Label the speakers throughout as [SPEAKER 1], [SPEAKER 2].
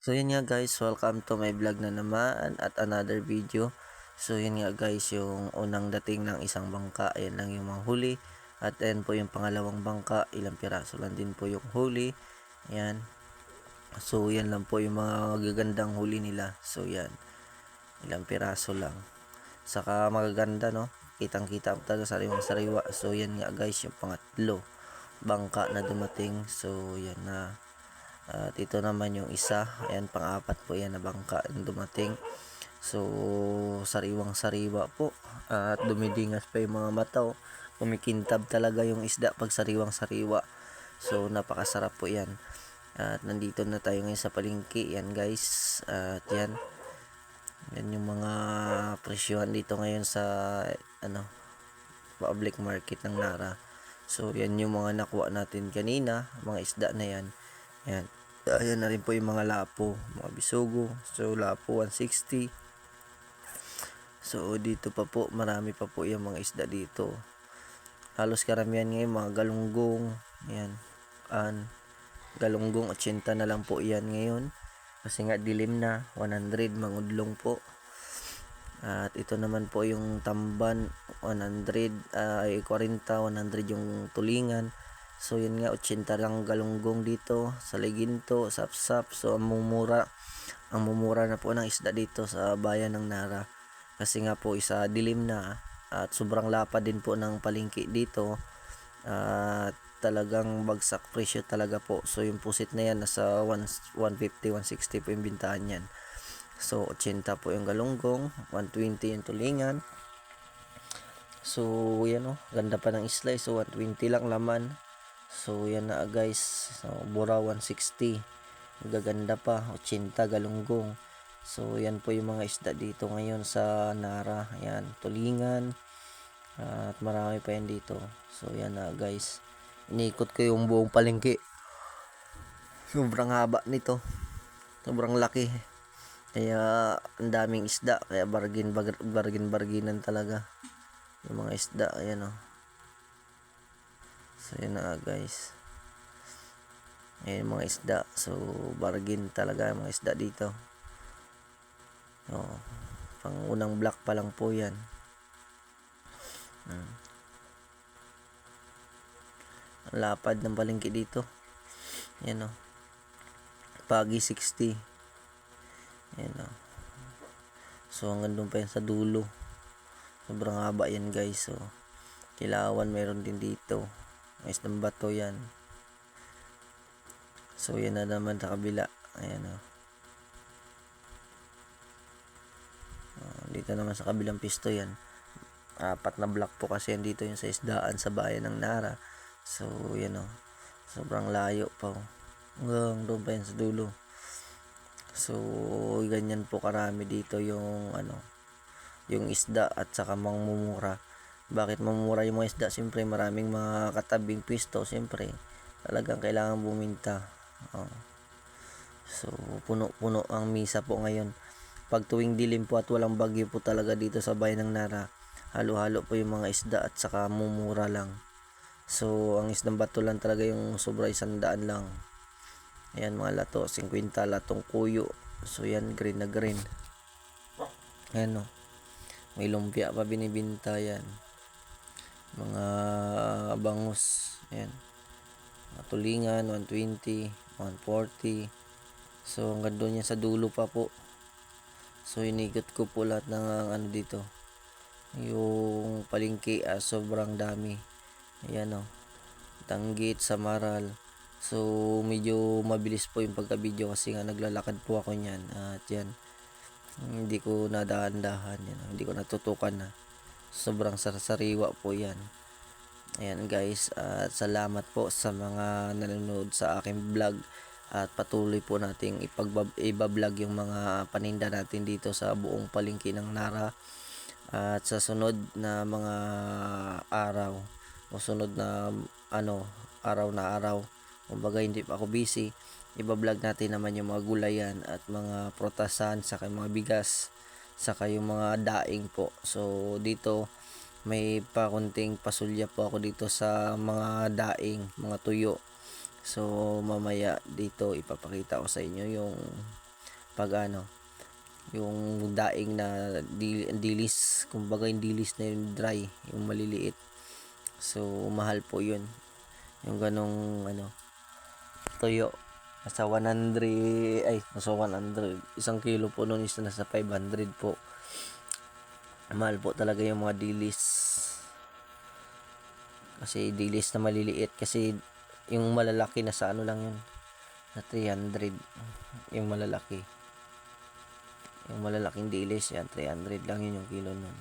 [SPEAKER 1] So yun nga guys, welcome to my vlog na naman at another video. So yun nga guys, yung unang dating ng isang bangka, ayan lang yung mga huli. At ayan po yung pangalawang bangka, ilang piraso lang din po yung huli. Ayan. So yan lang po yung mga gagandang huli nila. So yan, ilang piraso lang. Saka magaganda no, kitang kita talaga sariwang sariwa. So yan nga guys, yung pangatlo bangka na dumating. So yan na. At ito naman yung isa. Ayan, pang-apat po yan na bangka dumating. So, sariwang sariwa po. At dumidingas pa yung mga mataw. Kumikintab talaga yung isda pag sariwang sariwa. So, napakasarap po yan. At nandito na tayo ngayon sa palengke. Yan guys. At yan. Yan yung mga presyohan dito ngayon sa ano public market ng Nara. So, yan yung mga nakuha natin kanina. Mga isda na yan. Yan. Ayan na rin po yung mga lapo, mga bisugo. So, lapo 160. So, dito pa po, marami pa po yung mga isda dito. Halos karamihan ngayon, mga galunggong. Yan. An, galunggong, 80 na lang po yan ngayon. Kasi nga dilim na, 100, mangudlong po. At ito naman po yung tamban, 100, ah, ay 40, 100 yung tulingan. So yun nga 80 lang galunggong dito sa Leginto, Sapsap. So ang mumura ang mumura na po ng isda dito sa bayan ng Nara. Kasi nga po isa dilim na at sobrang lapad din po ng palengke dito. At talagang bagsak presyo talaga po. So yung pusit na yan nasa 1 150, 160 po yung bintahan yan. So 80 po yung galunggong, 120 yung tulingan. So yan o, ganda pa ng slice. So 120 lang laman. So yan na guys. So bura 160. Gaganda pa 80 galunggong. So yan po yung mga isda dito ngayon sa Nara. Yan, tulingan. At marami pa yan dito. So yan na guys. Inikot ko yung buong palengke. Sobrang haba nito. Sobrang laki. Kaya ang daming isda. Kaya bargain bargain barginan talaga. Yung mga isda. Ayan o. Oh. So yun na guys. Ayan mga isda. So bargain talaga mga isda dito. Oh, pang unang block pa lang po yan. Hmm. Ang lapad ng palengke dito. Yan o. Pagi 60. Yan o. So hanggang doon pa yan sa dulo. Sobrang haba yan guys. So kilawan meron din dito. Ayos ng bato yan. So, yan na naman sa kabila. Ayan o. Uh, dito naman sa kabilang pisto yan. Apat na block po kasi yan dito yung sa isdaan sa bayan ng Nara. So, yan o. Sobrang layo pa o. Hanggang doon pa yan sa dulo. So, ganyan po karami dito yung ano, yung isda at saka mangmumura bakit mamura yung mga isda? Siyempre maraming mga katabing pwesto siyempre. Talagang kailangan buminta. Oh. so puno-puno ang misa po ngayon. Pag tuwing dilim po at walang bagyo po talaga dito sa bayan ng Nara halo-halo po yung mga isda at saka mumura lang. So ang isdang bato lang talaga yung sobra isang daan lang. Ayan mga lato 50 latong kuyo. So yan green na green. Ayan o may lumpia pa binibinta yan mga bangus. Ayan. Mga tulingan 120 140 so hanggang doon yan sa dulo pa po. So inigot ko po lahat ng ano dito. Yung palingki ah, sobrang dami. Ayan o oh. tanggit samaral. So medyo mabilis po yung pagka video kasi nga naglalakad po ako nyan at yan hindi ko nadahan-dahan yan hindi ko natutukan na sobrang sarsariwa po yan. Ayan guys at salamat po sa mga nanonood sa aking vlog. At patuloy po nating ibablog yung mga paninda natin dito sa buong palengke ng Nara. At sa sunod na mga araw o sunod na ano araw na araw kumbaga hindi pa ako busy ibablog natin naman yung mga gulayan at mga protasan sa mga bigas saka yung mga daing po. So dito may pa konting pasulya po ako dito sa mga daing, mga tuyo. So mamaya dito ipapakita ko sa inyo yung pag ano yung daing na di, dilis kumbaga yung dilis na yung dry yung maliliit so mahal po yun yung ganong ano tuyo nasa 100 ay nasa 100 isang kilo po nun is nasa 500 po. Mahal po talaga yung mga dilis. Kasi dilis na maliliit. Kasi yung malalaki na sa ano lang yun? Na 300 yung malalaki. Yung malalaking dilis yan 300 lang yun yung kilo nun.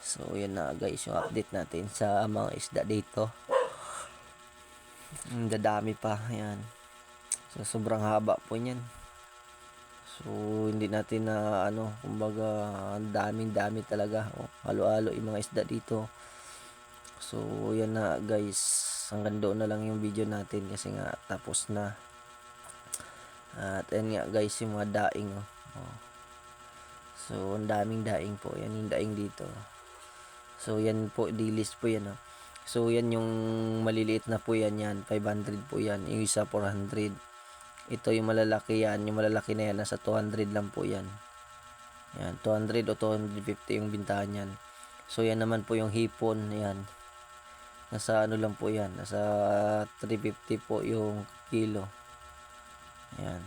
[SPEAKER 1] So yan na guys yung update natin sa mga isda dito. Dadami pa yan so sobrang haba po niyan. So hindi natin na ano kumbaga ang daming dami talaga. Oh, halo-halo yung mga isda dito. So yan na guys. Hanggang doon na lang yung video natin kasi nga tapos na. At yan nga guys yung mga daing oh. oh. so ang daming daing po. Yan yung daing dito. So yan po dilis po yan oh. so yan yung maliliit na po yan yan. 500 po yan. Yung isa 400 ito yung malalaki yan. Yung malalaki na yan nasa 200 lang po yan. Yan 200 o 250 yung bintahan yan. So yan naman po yung hipon. Yan. Nasa ano lang po yan? Nasa 350 po yung kilo. Yan.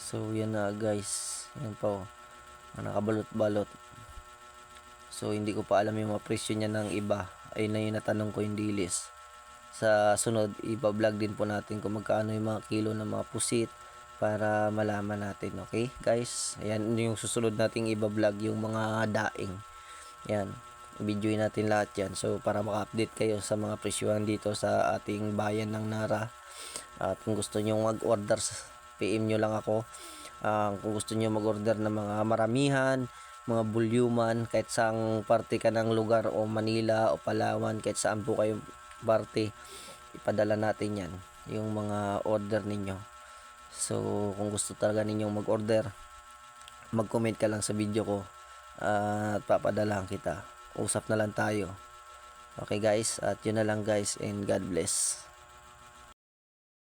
[SPEAKER 1] So yan na guys. Yan po. Nakabalot-balot. So hindi ko pa alam yung mga presyo niya ng iba. Ayun na yung natanong ko yung dilis sa sunod iba-vlog din po natin kung magkano yung mga kilo ng mga pusit para malaman natin okay guys? Ayan yung susunod nating iba-vlog yung mga daing. Yan videoin natin lahat yan. So para maka-update kayo sa mga presyuhan dito sa ating bayan ng Nara. At kung gusto nyo mag-order PM nyo lang ako. Ah, kung gusto nyo mag-order ng mga maramihan mga bulyuman kahit saang parte ka ng lugar o Manila o Palawan kahit saan po kayo parte ipadala natin yan yung mga order ninyo. So kung gusto talaga ninyong mag-order mag-comment ka lang sa video ko at papadalahan kita. Usap na lang tayo. Okay guys? At yun na lang guys and God bless